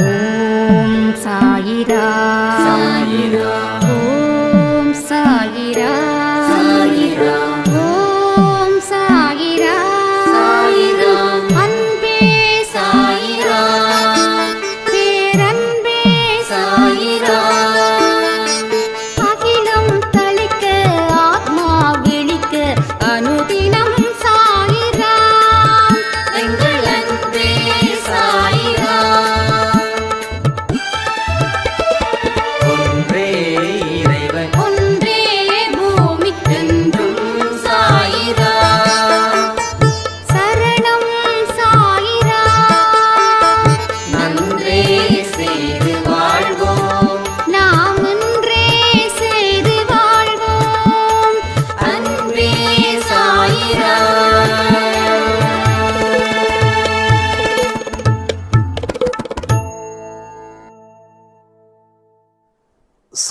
ஓம் சாயிரா. சாயிரா.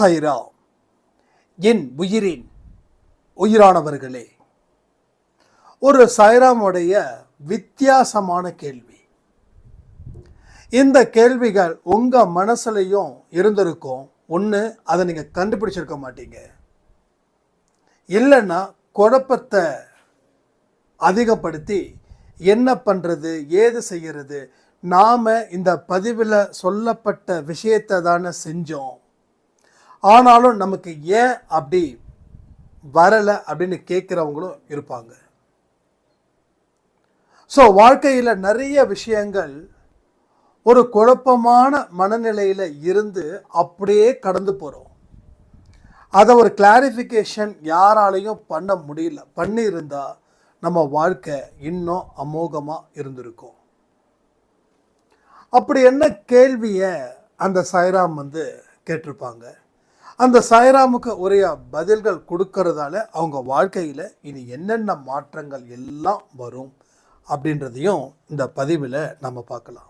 சைரா என் உயிரின் உயிரானவர்களே ஒரு சைராமுடைய வித்தியாசமான கேள்வி. இந்த கேள்விகள் உங்கள் மனசுலையும் இருந்திருக்கும். ஒன்று அதை நீங்கள் கண்டுபிடிச்சிருக்க மாட்டீங்க. இல்லைன்னா குழப்பத்தை அதிகப்படுத்தி என்ன பண்ணுறது ஏது செய்கிறது நாம் இந்த பதிவில் சொல்லப்பட்ட விஷயத்தை தானே செஞ்சோம். ஆனாலும் நமக்கு ஏன் அப்படி வரலை அப்படின்னு கேட்குறவங்களும் இருப்பாங்க. ஸோ வாழ்க்கையில் நிறைய விஷயங்கள் ஒரு குழப்பமான மனநிலையில் இருந்து அப்படியே கடந்து போகிறோம் அதை ஒரு கிளாரிஃபிகேஷன் யாராலையும் பண்ண முடியல. பண்ணியிருந்தா நம்ம வாழ்க்கை இன்னும் அமோகமாக இருந்திருக்கும். அப்படி என்ன கேள்வியை அந்த சாய்ராம் வந்து கேட்டிருப்பாங்க. அந்த சாய்ராமுக்கு உரைய பதில்கள் கொடுக்கறதால அவங்க வாழ்க்கையில் இனி என்னென்ன மாற்றங்கள் எல்லாம் வரும் அப்படின்றதையும் இந்த பதிவில் நம்ம பார்க்கலாம்.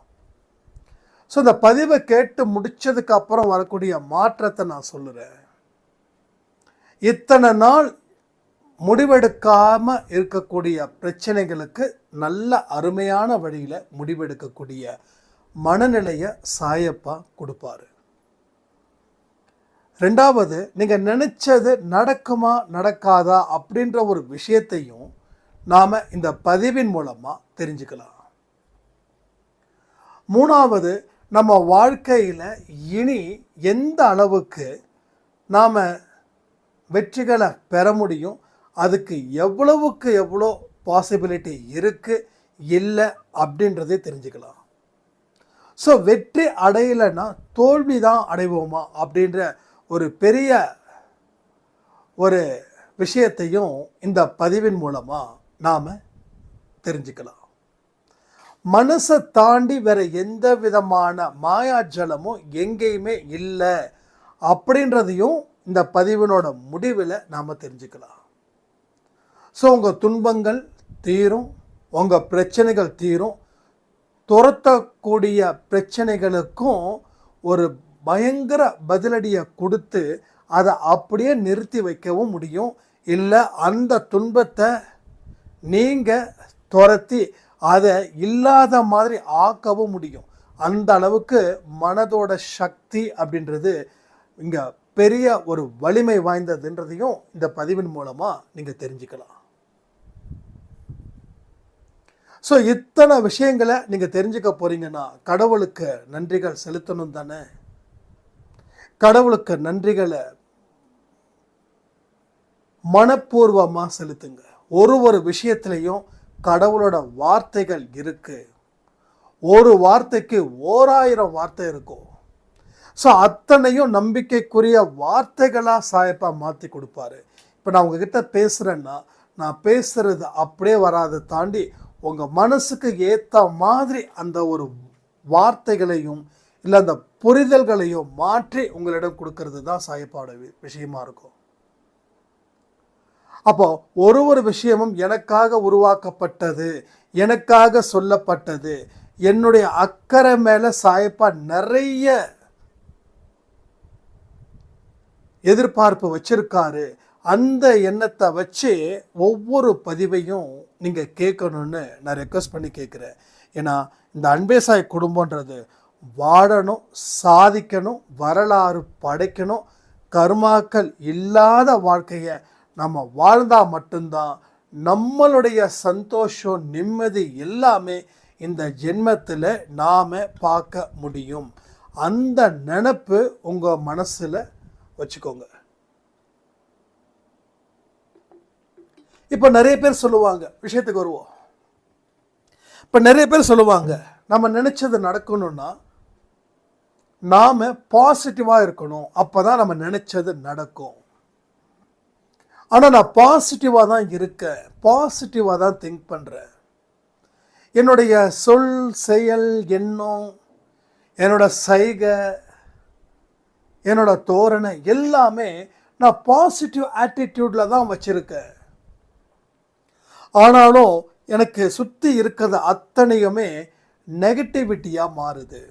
ஸோ இந்த பதிவை கேட்டு முடித்ததுக்கு அப்புறம் வரக்கூடிய மாற்றத்தை நான் சொல்லுறேன். இத்தனை நாள் முடிவெடுக்காமல் இருக்கக்கூடிய பிரச்சனைகளுக்கு நல்ல அருமையான வழியில் முடிவெடுக்கக்கூடிய மனநிலையை சாயப்பா கொடுப்பாரு. ரெண்டாவது நீங்கள் நினச்சது நடக்குமா நடக்காதா அப்படின்ற ஒரு விஷயத்தையும் நாம் இந்த பதிவின் மூலமாக தெரிஞ்சுக்கலாம். மூணாவது நம்ம வாழ்க்கையில் இனி எந்த அளவுக்கு நாம் வெற்றிகளை பெற முடியும் அதுக்கு எவ்வளவுக்கு எவ்வளோ பாசிபிலிட்டி இருக்குது இல்லை அப்படின்றதே தெரிஞ்சுக்கலாம். ஸோ வெற்றி அடையலைன்னா தோல்வி தான் அடைவோமா அப்படின்ற ஒரு பெரிய ஒரு விஷயத்தையும் இந்த பதிவின் மூலமாக நாம் தெரிஞ்சுக்கலாம். மனசை தாண்டி வேறு எந்த விதமான மாயாஜலமும் எங்கேயுமே இல்லை அப்படின்றதையும் இந்த பதிவினோட முடிவில் நாம் தெரிஞ்சுக்கலாம். ஸோ உங்கள் துன்பங்கள் தீரும் உங்கள் பிரச்சனைகள் தீரும். துரத்தக்கூடிய பிரச்சனைகளுக்கும் ஒரு பயங்கர பதிலடியை கொடுத்து அதை அப்படியே நிறுத்தி வைக்கவும் முடியும். இல்லை அந்த துன்பத்தை நீங்கள் துரத்தி அதை இல்லாத மாதிரி ஆக்கவும் முடியும். அந்த அளவுக்கு மனதோட சக்தி அப்படின்றது இங்கே பெரிய ஒரு வலிமை வாய்ந்ததுன்றதையும் இந்த பதிவின் மூலமாக நீங்கள் தெரிஞ்சுக்கலாம். ஸோ இத்தனை விஷயங்களை நீங்கள் தெரிஞ்சுக்க போகிறீங்கன்னா கடவுளுக்கு நன்றிகள் செலுத்தணும் தானே? கடவுளுக்கு நன்றிகளை மனப்பூர்வமாக செலுத்துங்க. ஒரு ஒரு விஷயத்துலையும் கடவுளோட வார்த்தைகள் இருக்கு. ஒரு வார்த்தைக்கு ஓராயிரம் வார்த்தை இருக்கும். ஸோ அத்தனையும் நம்பிக்கைக்குரிய வார்த்தைகளாக சாயப்பா மாற்றி கொடுப்பாரு. இப்போ நான் உங்ககிட்ட பேசுகிறேன்னா நான் பேசுறது அப்படியே வராதை தாண்டி உங்கள் மனசுக்கு ஏற்ற மாதிரி அந்த ஒரு வார்த்தைகளையும் இல்லை அந்த புரிதல்களையும் மாற்றி உங்களிடம் கொடுக்கறது தான் சாயப்பாடு வி- விஷயமா இருக்கும். அப்போ ஒரு ஒரு விஷயமும் எனக்காக உருவாக்கப்பட்டது எனக்காக சொல்லப்பட்டது என்னுடைய அக்கறை மேலே சாயப்பா நிறைய எதிர்பார்ப்பு வச்சிருக்காரு. அந்த எண்ணத்தை வச்சு ஒவ்வொரு பதிவையும் நீங்கள் கேட்கணும்னு நான் ரெக்வஸ்ட் பண்ணி கேட்குறேன். ஏன்னா இந்த அன்பேசாய் குடும்பன்றது வாழணும் சாதிக்கணும் வரலாறு படைக்கணும். கர்மாக்கள் இல்லாத வாழ்க்கையை நம்ம வாழ்ந்தால் மட்டும்தான் நம்மளுடைய சந்தோஷம் நிம்மதி எல்லாமே இந்த ஜென்மத்தில் நாம் பார்க்க முடியும். அந்த நினப்பு உங்கள் மனசில் வச்சுக்கோங்க. இப்போ நிறைய பேர் சொல்லுவாங்க விஷயத்துக்கு வருவோம். இப்போ நிறைய பேர் சொல்லுவாங்க நம்ம நினச்சது நடக்கணும்னா நாம் பாசிட்டிவாக இருக்கணும். அப்போ தான் நம்ம நினச்சது நடக்கும். ஆனால் நான் பாசிட்டிவாக தான் இருக்கேன் பாசிட்டிவாக தான் திங்க் பண்ணுறேன் என்னுடைய சொல் செயல் எண்ணம் என்னோட சைகை என்னோட தோரணை எல்லாமே நான் பாசிட்டிவ் ஆட்டிடியூடில் தான் வச்சுருக்கேன். ஆனாலும் எனக்கு சுற்றி இருக்கிறது அத்தனையுமே நெகட்டிவிட்டியாக மாறுது.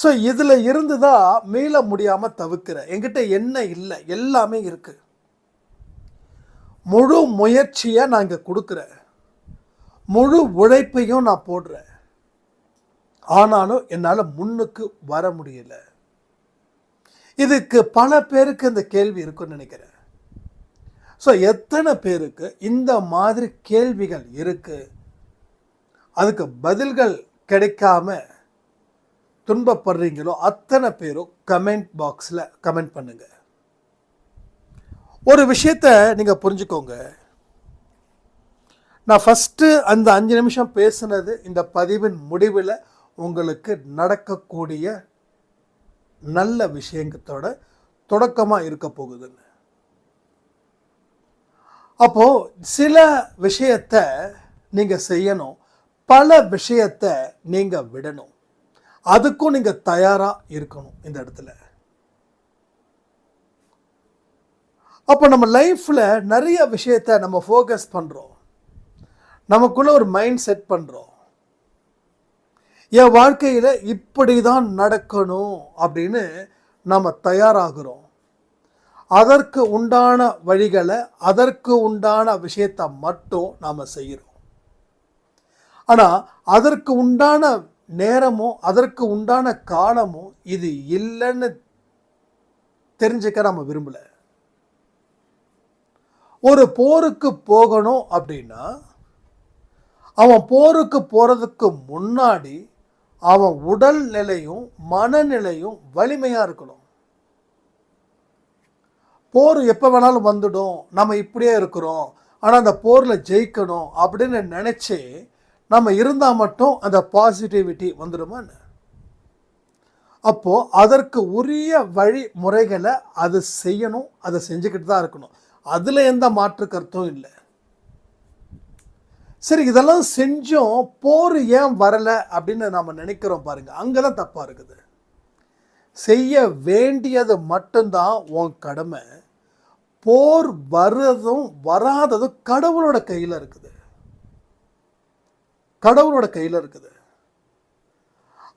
ஸோ இதில் இருந்து தான் மீள முடியாமல் தவிர்க்கிறேன் என்கிட்ட என்ன இல்லை எல்லாமே இருக்குது முழு முயற்சியை நான் இங்கே கொடுக்குறேன். முழு உழைப்பையும் நான் போடுறேன். ஆனாலும் என்னால் முன்னுக்கு வர முடியல. இதுக்கு பல பேருக்கு இந்த கேள்வி இருக்குன்னு நினைக்கிறேன். ஸோ எத்தனை பேருக்கு இந்த மாதிரி கேள்விகள் இருக்குது அதுக்கு பதில்கள் கிடைக்காம துன்பப்படுறீங்களோ அத்தனை பேரும் கமெண்ட் பாக்ஸில் கமெண்ட் பண்ணுங்க. ஒரு விஷயத்த நீங்கள் புரிஞ்சுக்கோங்க. நான் ஃபஸ்ட்டு அந்த அஞ்சு நிமிஷம் பேசுனது இந்த பதிவின் முடிவில் உங்களுக்கு நடக்கக்கூடிய நல்ல விஷயத்தோட தொடக்கமாக இருக்க போகுதுன்னு. அப்போது சில விஷயத்த நீங்கள் செய்யணும் பல விஷயத்த நீங்கள் விடணும். அதுக்கும் நீங்கள் தயாராக இருக்கணும் இந்த இடத்துல. அப்போ நம்ம லைஃப்பில் நிறைய விஷயத்த நம்ம ஃபோக்கஸ் பண்ணுறோம் நமக்குள்ள ஒரு மைண்ட் செட் பண்ணுறோம் என் வாழ்க்கையில் இப்படி தான் நடக்கணும் அப்படின்னு நம்ம தயாராகிறோம். அதற்கு உண்டான வழிகளை அதற்கு உண்டான விஷயத்தை மட்டும் நாம் செய்கிறோம் ஆனால் அதற்கு உண்டான நேரமும் அதற்கு உண்டான காலமும் இது இல்லைன்னு தெரிஞ்சுக்க நம்ம விரும்பலை. ஒரு போருக்கு போகணும் அப்படின்னா அவன் போருக்கு போகிறதுக்கு முன்னாடி அவன் உடல் நிலையும் மனநிலையும் வலிமையாக இருக்கணும். போர் எப்போ வேணாலும் வந்துடும். நம்ம இப்படியே இருக்கிறோம். ஆனால் அந்த போரில் ஜெயிக்கணும் அப்படின்னு நினச்சி நம்ம இருந்தால் மட்டும் அந்த பாசிட்டிவிட்டி வந்துடுமான்னு அப்போது அதற்கு உரிய வழிமுறைகளை அது செய்யணும் அதை செஞ்சுக்கிட்டு தான் இருக்கணும். அதில் எந்த மாற்று கருத்தும் இல்லை. சரி இதெல்லாம் செஞ்சோம் போர் ஏன் வரலை அப்படின்னு நம்ம நினைக்கிறோம் பாருங்கள் அங்கே தான் தப்பாக இருக்குது. செய்ய வேண்டியது மட்டும்தான் உன் கடமை. போர் வர்றதும் வராததும் கடவுளோட கையில் இருக்குது. கடவுளோட கையில் இருக்குது.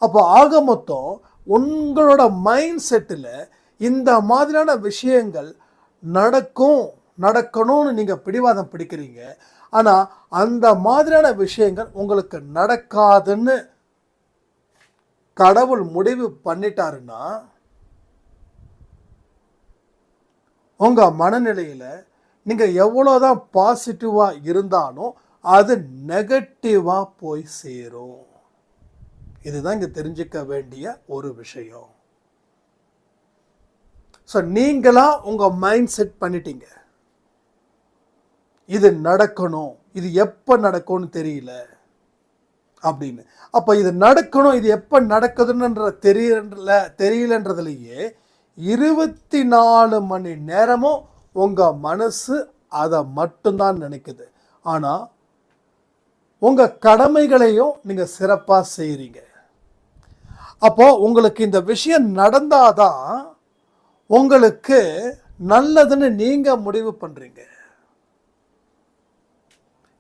அப்போ ஆக மொத்தம் உங்களோட மைண்ட் செட்டில் இந்த மாதிரியான விஷயங்கள் நடக்கும் நடக்கணும்னு நீங்கள் பிடிவாதம் பிடிக்கிறீங்க. ஆனால் அந்த மாதிரியான விஷயங்கள் உங்களுக்கு நடக்காதுன்னு கடவுள் முடிவு பண்ணிட்டாருன்னா உங்கள் மனநிலையில் நீங்கள் எவ்வளோதான் பாசிட்டிவாக இருந்தாலும் அது நெகட்டிவாக போய் சேரும். இதுதான் இங்கே தெரிஞ்சுக்க வேண்டிய ஒரு விஷயம். ஸோ நீங்களா உங்கள் மைண்ட் செட் பண்ணிட்டீங்க. இது நடக்கணும். இது எப்போ நடக்கும்னு தெரியல. அப்படின்னு. அப்போ இது நடக்கணும் இது எப்போ நடக்குதுன்னு தெரியல தெரியலன்றதுலையே இருபத்தி நாலு மணி நேரமும் உங்கள் மனசு அதை மட்டும்தான் நினைக்குது. ஆனால் உங்கள் கடமைகளையும் நீங்கள் சிறப்பாக செய்கிறீங்க அப்போது உங்களுக்கு இந்த விஷயம் நடந்தாதான் உங்களுக்கு நல்லதுன்னு நீங்கள் முடிவு பண்ணுறீங்க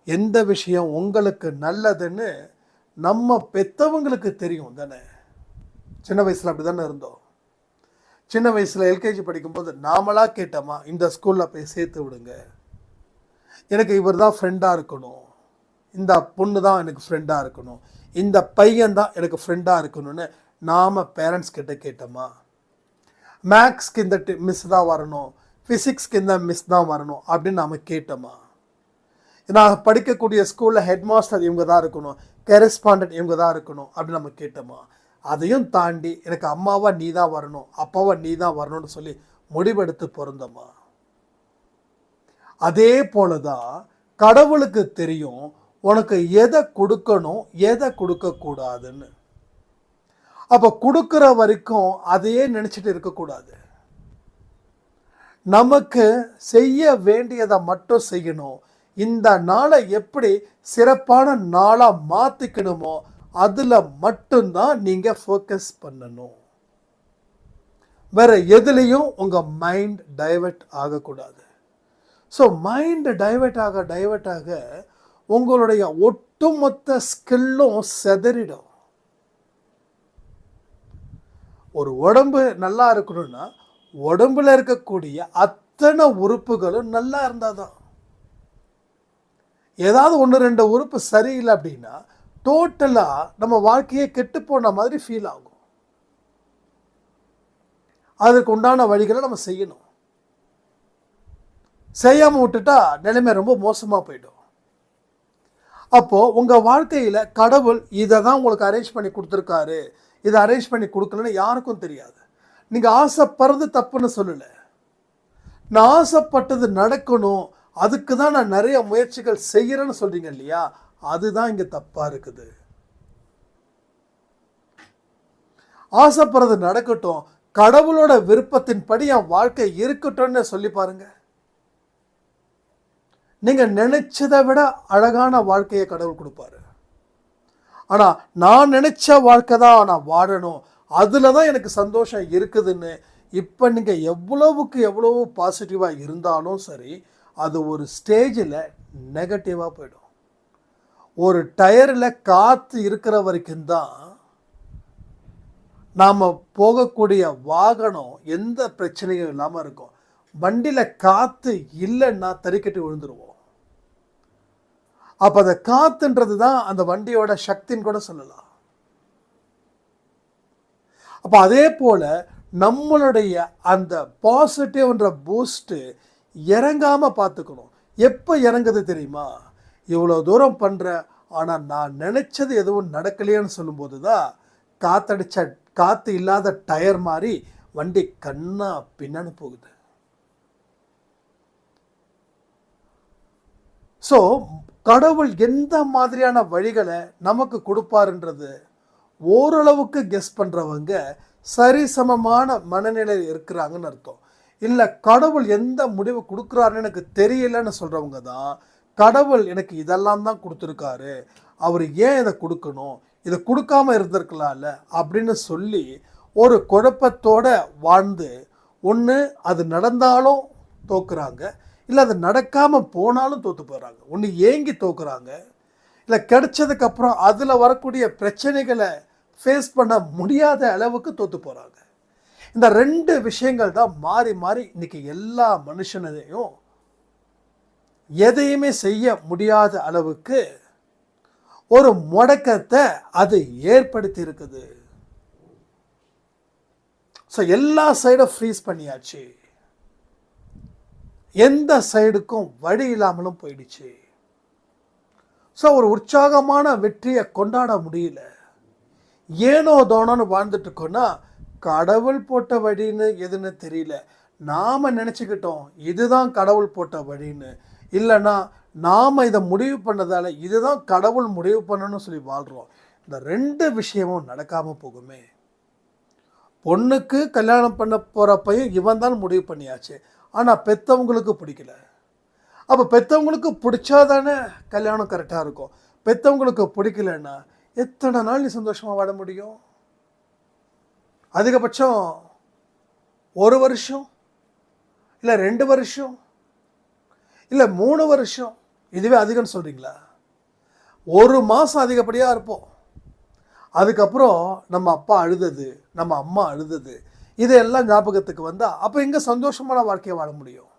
எந்த விஷயம் உங்களுக்கு நல்லதுன்னு நம்ம பெற்றவங்களுக்கு தெரியும் தானே? சின்ன வயசில் அப்படி தானே இருந்தோம். சின்ன வயசில் எல்கேஜி படிக்கும்போது நாமளாக கேட்டோமா இந்த ஸ்கூலில் போய் சேர்த்து விடுங்க. எனக்கு இவர் தான் ஃப்ரெண்டாக இருக்கணும். இந்த பொண்ணு தான் எனக்கு ஃப்ரெண்டாக இருக்கணும். இந்த பையன் தான் எனக்கு ஃப்ரெண்டாக இருக்கணும்னு நாம் பேரண்ட்ஸ் கிட்ட கேட்டோமா? மேக்ஸ்க்கு இந்த மிஸ் தான் வரணும். ஃபிசிக்ஸ்க்கு இந்த மிஸ் தான் வரணும் அப்படின்னு நாம் கேட்டோமா? நான் படிக்கக்கூடிய ஸ்கூலில் ஹெட் மாஸ்டர் இவங்க தான் இருக்கணும். கரெஸ்பாண்டன்ட் இவங்க தான் இருக்கணும் அப்படின்னு நம்ம கேட்டோமா? அதையும் தாண்டி எனக்கு அம்மாவா நீ தான் வரணும் அப்பாவா நீ தான் வரணும்னு சொல்லி முடிவெடுத்து பிறந்தோமா அதே போல தான் கடவுளுக்கு தெரியும் உனக்கு எதை கொடுக்கணும் எதை கொடுக்கக்கூடாதுன்னு. அப்போ கொடுக்குற வரைக்கும் அதையே நினச்சிட்டு இருக்கக்கூடாது. நமக்கு செய்ய வேண்டியதை மட்டும் செய்யணும். இந்த நாளை எப்படி சிறப்பான நாளாக மாற்றிக்கணுமோ அதில் மட்டும்தான் நீங்கள் ஃபோக்கஸ் பண்ணணும். வேறு எதுலேயும் உங்கள் மைண்ட் டைவர்ட் ஆகக்கூடாது. ஸோ மைண்டு டைவெர்ட் ஆக டைவெர்ட் ஆக உங்களுடைய ஒட்டுமொத்த ஸ்கில்லும் செதறிடும். ஒரு உடம்பு நல்லா இருக்கணும்னா உடம்புல இருக்கக்கூடிய அத்தனை உறுப்புகளும் நல்லா இருந்தால் தான் ஏதாவது ஒன்று ரெண்டு உறுப்பு சரியில்லை அப்படின்னா டோட்டலாக நம்ம வாழ்க்கையே கெட்டு போன மாதிரி ஃபீல் ஆகும். அதுக்கு உண்டான வழிகளை நம்ம செய்யணும். செய்யாமல் விட்டுட்டா நிலைமை ரொம்ப மோசமாக போயிடும். அப்போது உங்கள் வாழ்க்கையில் கடவுள் இதை தான் உங்களுக்கு அரேஞ்ச் பண்ணி கொடுத்துருக்காரு. இதை அரேஞ்ச் பண்ணி கொடுக்கலன்னு யாருக்கும் தெரியாது. நீங்கள் ஆசைப்படுறது தப்புன்னு சொல்லலை. நான் ஆசைப்பட்டது நடக்கணும். அதுக்கு தான் நான் நிறைய முயற்சிகள் செய்கிறேன்னு சொல்கிறீங்க இல்லையா? அதுதான் இங்கே தப்பாக இருக்குது. ஆசைப்படுறது நடக்கட்டும். கடவுளோட விருப்பத்தின்படி என் வாழ்க்கை இருக்கட்டும்னு சொல்லி பாருங்கள் நீங்கள் நினைச்சதை விட அழகான வாழ்க்கையை கடவுள் கொடுப்பாரு. ஆனால் நான் நினைச்ச வாழ்க்கை தான் நான் வாழணும். அதில் தான் எனக்கு சந்தோஷம் இருக்குதுன்னு இப்போ நீங்கள் எவ்வளவுக்கு எவ்வளோ பாசிட்டிவாக இருந்தாலும் சரி அது ஒரு ஸ்டேஜில் நெகட்டிவாக போயிடும். ஒரு டயரில் காற்று இருக்கிற வரைக்கும் தான் நாம் போகக்கூடிய வாகனம் எந்த பிரச்சனையும் இல்லாமல் இருக்கும். வண்டியில் காற்று இல்லைன்னா தறிக்கட்டி விழுந்துருவோம். அப்போ அந்த காத்துன்றது தான் அந்த வண்டியோட சக்தின்னு கூட சொல்லலாம். அப்போ அதே போல் நம்மளுடைய அந்த பாசிட்டிவ்ன்ற பூஸ்ட்டு இறங்காமல் பார்த்துக்கணும். எப்போ இறங்குது தெரியுமா? இவ்வளோ தூரம் பண்ணுற ஆனால் நான் நினச்சது எதுவும் நடக்கலையேன்னு சொல்லும்போது தான் காத்தடிச்ச காற்று இல்லாத டயர் மாதிரி வண்டி கண்ணா பின்னான்னு போகுது. ஸோ கடவுள் எந்த மாதிரியான வழிகளை நமக்கு கொடுப்பாருன்றது ஓரளவுக்கு கெஸ் பண்ணுறவங்க சரிசமமான மனநிலையில் இருக்கிறாங்கன்னு அர்த்தம். இல்லை கடவுள் எந்த முடிவு கொடுக்குறாருன்னு எனக்கு தெரியலன்னு சொல்கிறவங்க தான் கடவுள் எனக்கு இதெல்லாம் தான் கொடுத்துருக்காரு. அவர் ஏன் இதை கொடுக்கணும்? இதை கொடுக்காம இருந்திருக்கலாம்ல அப்படின்னு சொல்லி ஒரு குழப்பத்தோடு வாழ்ந்து ஒன்று அது நடந்தாலும் தோக்குறாங்க. இல்லை அது நடக்காமல் போனாலும் தோற்று போகிறாங்க ஒன்று ஏங்கி தோக்குறாங்க. இல்லை கிடைச்சதுக்கப்புறம் அதில் வரக்கூடிய பிரச்சனைகளை ஃபேஸ் பண்ண முடியாத அளவுக்கு தோற்று போகிறாங்க இந்த ரெண்டு விஷயங்கள் தான் மாறி மாறி இன்றைக்கி எல்லா மனுஷனையும் எதையுமே செய்ய முடியாத அளவுக்கு ஒரு முடக்கத்தை அது ஏற்படுத்தி இருக்குது. ஸோ எல்லா சைடும் ஃப்ரீஸ் பண்ணியாச்சு. எந்த சைடுக்கும் வழி இல்லாமலும் போயிடுச்சு. ஸோ ஒரு உற்சாகமான வெற்றியை கொண்டாட முடியல. ஏனோ தோணோன்னு வாழ்ந்துட்டு இருக்கோன்னா கடவுள் போட்ட வழின்னு எதுன்னு தெரியல. நாம் நினச்சிக்கிட்டோம் இதுதான் கடவுள் போட்ட வழின்னு. இல்லைன்னா நாம் இதை முடிவு பண்ணதால் இதுதான் கடவுள் முடிவு பண்ணணும்னு சொல்லி வாழ்கிறோம் இந்த ரெண்டு விஷயமும் நடக்காமல் போகுமே. பொண்ணுக்கு கல்யாணம் பண்ண போகிறப்பையும் இவன் தான் முடிவு பண்ணியாச்சு. ஆனால் பெற்றவங்களுக்கு பிடிக்கல. அப்போ பெற்றவங்களுக்கு பிடிச்சா தானே கல்யாணம் கரெக்டாக இருக்கும். பெற்றவங்களுக்கு பிடிக்கலன்னா எத்தனை நாள் நீ சந்தோஷமாக வாட முடியும்? அதிகபட்சம் ஒரு வருஷம் இல்லை ரெண்டு வருஷம் இல்லை மூணு வருஷம் இதுவே அதிகம்னு சொல்கிறீங்களா ஒரு மாதம் அதிகப்படியாக இருப்போம். அதுக்கப்புறம் நம்ம அப்பா அழுதது நம்ம அம்மா அழுதது இதெல்லாம் ஞாபகத்துக்கு வந்தால் அப்போ எங்கே சந்தோஷமான வாழ்க்கையை வாழ முடியும்?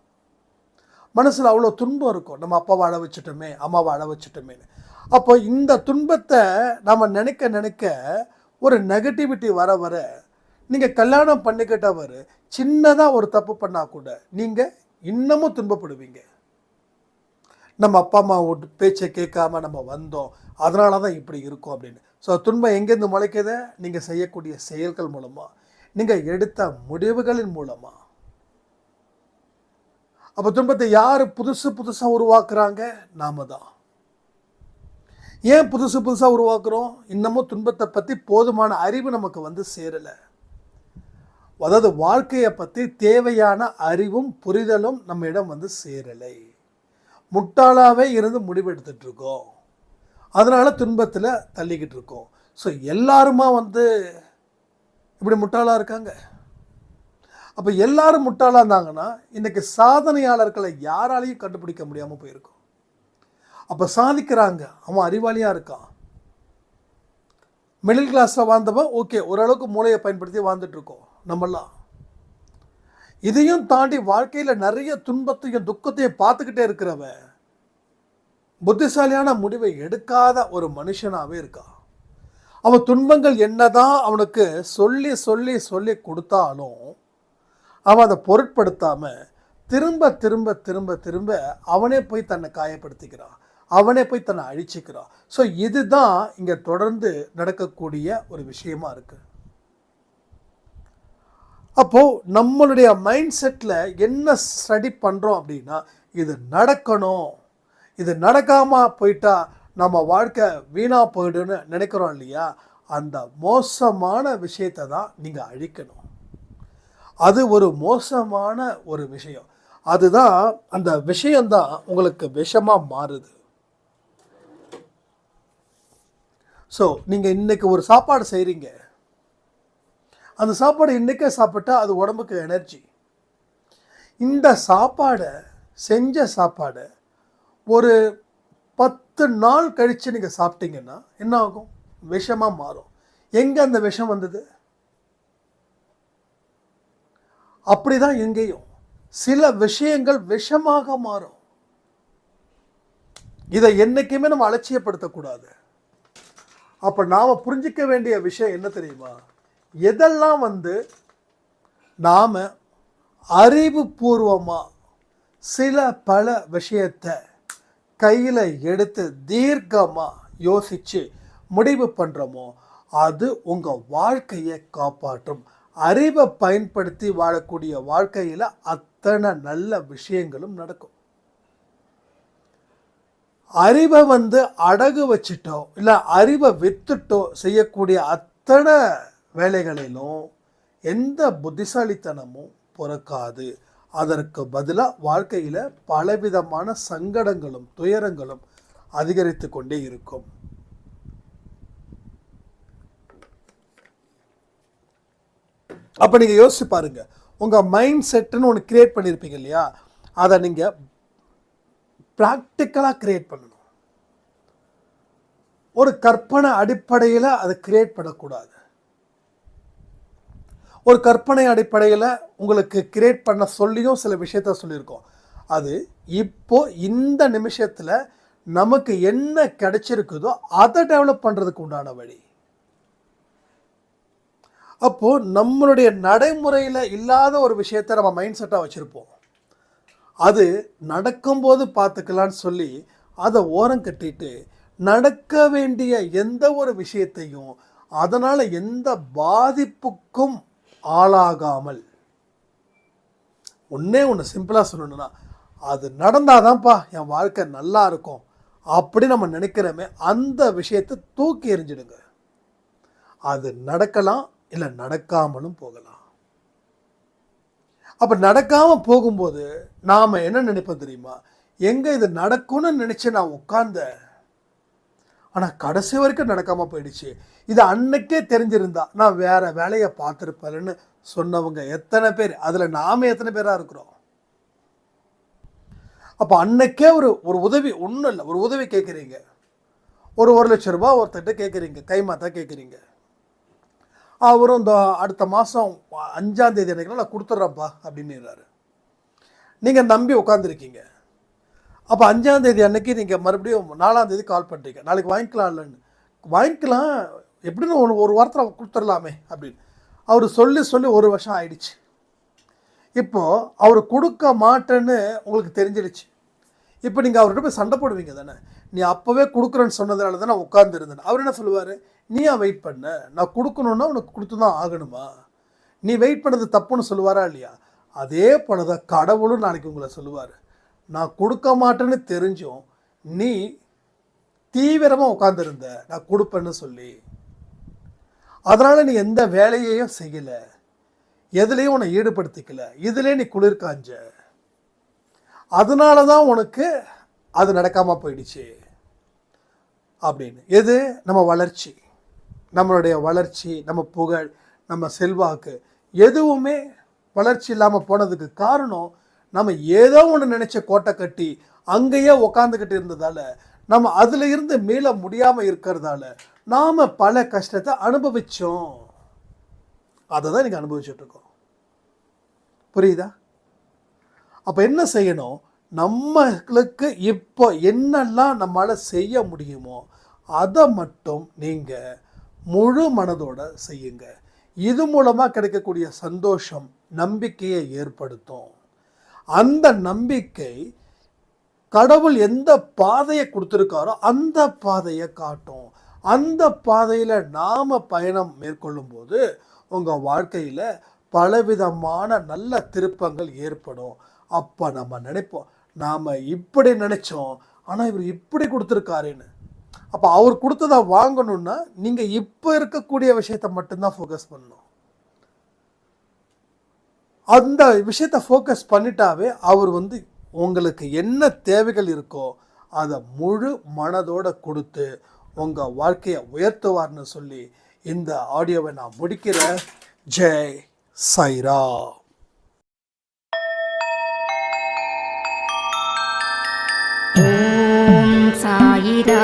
மனசில் அவ்வளோ துன்பம் இருக்கும். நம்ம அப்பாவை வாழ வச்சுட்டோமே அம்மாவை வாழ வச்சுட்டோமேன்னு. அப்போ இந்த துன்பத்தை நம்ம நினைக்க நினைக்க ஒரு நெகட்டிவிட்டி வர வர நீங்கள் கல்யாணம் பண்ணிக்கிட்டவர் சின்னதாக ஒரு தப்பு பண்ணால் கூட நீங்கள் இன்னமும் துன்பப்படுவீங்க. நம்ம அப்பா அம்மா பேச்சை கேட்காம நம்ம வந்தோம். அதனால தான் இப்படி இருக்கும் அப்படின்னு. ஸோ துன்பம் எங்கேருந்து முளைக்குது? நீங்கள் செய்யக்கூடிய செயல்கள் மூலமாக நீங்கள் எடுத்த முடிவுகளின் மூலமாக அப்போ துன்பத்தை யார் புதுசு புதுசாக உருவாக்குறாங்க? நாம தான். ஏன் புதுசு புதுசாக உருவாக்குறோம்? இன்னமும் துன்பத்தை பற்றி போதுமான அறிவு நமக்கு வந்து சேரலை. அதாவது வாழ்க்கையை பற்றி தேவையான அறிவும் புரிதலும் நம்மிடம் வந்து சேரலை. முட்டாளாகவே இருந்து முடிவெடுத்துட்டு இருக்கோம். அதனால் துன்பத்தில் தள்ளிக்கிட்டு இருக்கோம். ஸோ எல்லாருமா வந்து இப்படி முட்டாளாக இருக்காங்க. அப்போ எல்லாரும் முட்டாளாக இருந்தாங்கன்னா இன்னைக்கு சாதனையாளர்களை யாராலையும் கண்டுபிடிக்க முடியாமல் போயிருக்கும். அப்போ சாதிக்கிறாங்க. அவன் அறிவாளியாக இருக்கான். மிடில் கிளாஸில் வாழ்ந்தவன் ஓகே ஓரளவுக்கு மூளையை பயன்படுத்தி வாழ்ந்துட்டுருக்கோம் நம்மளாம் இதையும் தாண்டி வாழ்க்கையில் நிறைய துன்பத்தையும் துக்கத்தையும் பார்த்துக்கிட்டே இருக்கிறவன் புத்திசாலியான முடிவை எடுக்காத ஒரு மனுஷனாகவே இருக்கான். அவன் துன்பங்கள் என்னதான் அவனுக்கு சொல்லி சொல்லி சொல்லி கொடுத்தாலும் அவன் அதை பொருட்படுத்தாம திரும்ப திரும்ப திரும்ப திரும்ப அவனே போய் தன்னை காயப்படுத்திக்கிறான் அவனே போய் தன்னை அழிச்சிக்கிறான் ஸோ இதுதான் இங்கே தொடர்ந்து நடக்கக்கூடிய ஒரு விஷயமா இருக்கு. அப்போ நம்மளுடைய மைண்ட் செட்டில் என்ன ஸ்டடி பண்ணுறோம் அப்படின்னா இது நடக்கணும். இது நடக்காமல் போயிட்டா நம்ம வாழ்க்கை வீணாக போயிடுன்னு நினைக்கிறோம் இல்லையா? அந்த மோசமான விஷயத்தை தான் நீங்கள் அழிக்கணும். அது ஒரு மோசமான ஒரு விஷயம். அதுதான் அந்த விஷயந்தான் உங்களுக்கு விஷமாக மாறுது. ஸோ நீங்கள் இன்றைக்கி ஒரு சாப்பாடு செய்கிறீங்க அந்த சாப்பாடு இன்றைக்கே சாப்பிட்டா அது உடம்புக்கு எனர்ஜி இந்த சாப்பாடை செஞ்ச சாப்பாடை ஒரு பத்து பத்து நாள் கழித்து நீங்கள் சாப்பிட்டீங்கன்னா என்ன ஆகும்? விஷமாக மாறும். எங்கே அந்த விஷம் வந்தது? அப்படிதான் எங்கேயும். சில விஷயங்கள் விஷமாக மாறும். இதை என்றைக்குமே நம்ம அலட்சியப்படுத்தக்கூடாது. அப்போ நாம் புரிஞ்சிக்க வேண்டிய விஷயம் என்ன தெரியுமா? எதெல்லாம் வந்து நாம் அறிவுபூர்வமாக சில பல விஷயத்தை கையில் எடுத்து தீர்க்கமாக யோசித்து முடிவு பண்ணுறோமோ அது உங்கள் வாழ்க்கையை காப்பாற்றும். அறிவை பயன்படுத்தி வாழக்கூடிய வாழ்க்கையில் அத்தனை நல்ல விஷயங்களும் நடக்கும். அறிவை வந்து அடகு வச்சுட்டோ இல்லை அறிவை வித்துட்டோ செய்யக்கூடிய அத்தனை வேலைகளிலும் எந்த புத்திசாலித்தனமும் பிறக்காது. அதற்கு பதிலாக வாழ்க்கையில் பலவிதமான சங்கடங்களும் துயரங்களும் அதிகரித்து கொண்டே இருக்கும். அப்போ நீங்கள் யோசிச்சு பாருங்க. உங்கள் மைண்ட் செட்டுன்னு ஒன்று கிரியேட் பண்ணியிருப்பீங்க இல்லையா? அதை நீங்கள் ப்ராக்டிக்கலாக கிரியேட் பண்ணணும். ஒரு கற்பனை அடிப்படையில் அதை கிரியேட் பண்ணக்கூடாது. ஒரு கற்பனை அடிப்படையில் உங்களுக்கு கிரியேட் பண்ண சொல்லியும் சில விஷயத்த சொல்லியிருக்கோம். அது இப்போ இந்த நிமிஷத்தில் நமக்கு என்ன கிடைச்சிருக்குதோ அதை டெவலப் பண்ணுறதுக்கு உண்டான வழி. அப்போது நம்மளுடைய நடைமுறையில் இல்லாத ஒரு விஷயத்த நம்ம மைண்ட் செட்டாக வச்சுருப்போம். அது நடக்கும்போது பார்த்துக்கலான்னு சொல்லி அதை ஓரம் கட்டிட்டு நடக்க வேண்டிய எந்த ஒரு விஷயத்தையும் அதனால் எந்த பாதிப்புக்கும் ஆளாகாமல். ஒன்றே ஒன்று சிம்பிளாக சொல்லணும்னா அது நடந்தாதான்ப்பா என் வாழ்க்கை நல்லா இருக்கும் அப்படி நம்ம நினைக்கிறோமே அந்த விஷயத்தை தூக்கி எறிஞ்சிடுங்க. அது நடக்கலாம் இல்லை நடக்காமலும் போகலாம். அப்போ நடக்காமல் போகும்போது நாம் என்ன நினைப்போம் தெரியுமா? எங்கே இது நடக்கும்னு நினச்சி நான் உட்கார்ந்தேன் ஆனால் கடைசி வரைக்கும் நடக்காமல் போயிடுச்சு. இது அன்னைக்கே தெரிஞ்சிருந்தா நான் வேற வேலையை பார்த்துருப்பேன்னு சொன்னவங்க எத்தனை பேர்? அதில் நாம எத்தனை பேராக இருக்கிறோம்? அப்போ அன்னைக்கே ஒரு ஒரு உதவி ஒன்றும் இல்லை. ஒரு உதவி கேட்குறீங்க ஒரு ஒரு லட்ச ரூபா ஒருத்தர்கிட்ட கேட்குறீங்க கைமாத்தா கேட்குறீங்க அவரும் இந்த அடுத்த மாதம் அஞ்சாந்தேதி தேதி நான் கொடுத்துட்றேன்ப்பா அப்படின்னுறாரு. நீங்கள் நம்பி உட்காந்துருக்கீங்க அப்போ அஞ்சாம் தேதி அன்னைக்கு நீங்கள் மறுபடியும் நாலாம் தேதி கால் பண்ணுறீங்க நாளைக்கு வாங்கிக்கலாம் இல்லைன்னு. வாங்கிக்கலாம். எப்படின்னு ஒரு ஒரு வாரத்தில் கொடுத்துடலாமே அப்படின்னு. அவர் சொல்லி சொல்லி ஒரு வருஷம் ஆயிடுச்சு. இப்போது அவர் கொடுக்க மாட்டேன்னு உங்களுக்கு தெரிஞ்சிடுச்சு. இப்போ நீங்கள் அவர்கிட்ட போய் சண்டை போடுவீங்க தானே. நீ அப்போவே கொடுக்குறேன்னு சொன்னதுனால தான் நான் உட்காந்துருந்தேன் அவர் என்ன சொல்லுவார்? நீயா வெயிட் பண்ண? நான் கொடுக்கணுன்னா உனக்கு கொடுத்து தான் ஆகணுமா? நீ வெயிட் பண்ணது தப்புன்னு சொல்லுவாரா இல்லையா? அதே போல தான் கடவுளும் நாளைக்கு உங்களை சொல்லுவார். நான் கொடுக்க மாட்டேன்னு தெரிஞ்சும் நீ தீவிரமாக உட்காந்துருந்த நான் கொடுப்பேன்னு சொல்லி. அதனால் நீ எந்த வேலையையும் செய்யலை. எதுலேயும் உன்னை ஈடுபடுத்திக்கல. இதுலேயே நீ குளிர்காஞ்ச. அதனால தான் உனக்கு அது நடக்காமல் போயிடுச்சு. அப்படின்னு. எது? நம்ம வளர்ச்சி. நம்மளுடைய வளர்ச்சி நம்ம புகழ் நம்ம செல்வாக்கு எதுவுமே வளர்ச்சி இல்லாமல் போனதுக்கு காரணம் நம்ம ஏதோ ஒன்று நினச்ச கோட்டை கட்டி அங்கேயே உக்காந்துக்கிட்டு இருந்ததால நம்ம அதில் இருந்து மீள முடியாமல் இருக்கிறதால நாம் பல கஷ்டத்தை அனுபவித்தோம் அதை தான் நீங்கள் அனுபவிச்சுட்ருக்கோம் புரியுதா? அப்போ என்ன செய்யணும்? நம்மளுக்கு இப்போ என்னெல்லாம் நம்மளால் செய்ய முடியுமோ அதை மட்டும் நீங்கள் முழு மனதோட செய்யுங்க. இது மூலமாக கிடைக்கக்கூடிய சந்தோஷம் நம்பிக்கையை ஏற்படுத்தும். அந்த நம்பிக்கை கடவுள் எந்த பாதையை கொடுத்துருக்காரோ அந்த பாதையை காட்டும். அந்த பாதையில் நாம் பயணம் மேற்கொள்ளும்போது உங்கள் வாழ்க்கையில் பலவிதமான நல்ல திருப்பங்கள் ஏற்படும். அப்போ நம்ம நினைப்போம் நாம் இப்படி நினச்சோம் ஆனால் இவர் இப்படி கொடுத்துருக்காருன்னு. அப்போ அவர் கொடுத்ததை வாங்கணும்னா நீங்கள் இப்போ இருக்கக்கூடிய விஷயத்தை மட்டும்தான் ஃபோக்கஸ் பண்ணணும். அந்த விஷயத்தை ஃபோக்கஸ் பண்ணிட்டாவே அவர் வந்து உங்களுக்கு என்ன தேவைகள் இருக்கோ அதை முழு மனதோட கொடுத்து உங்கள் வாழ்க்கையை உயர்த்துவார்னு சொல்லி இந்த ஆடியோவை நான் முடிக்கிறேன். ஜெய் சைரா ஓம் சாயிரா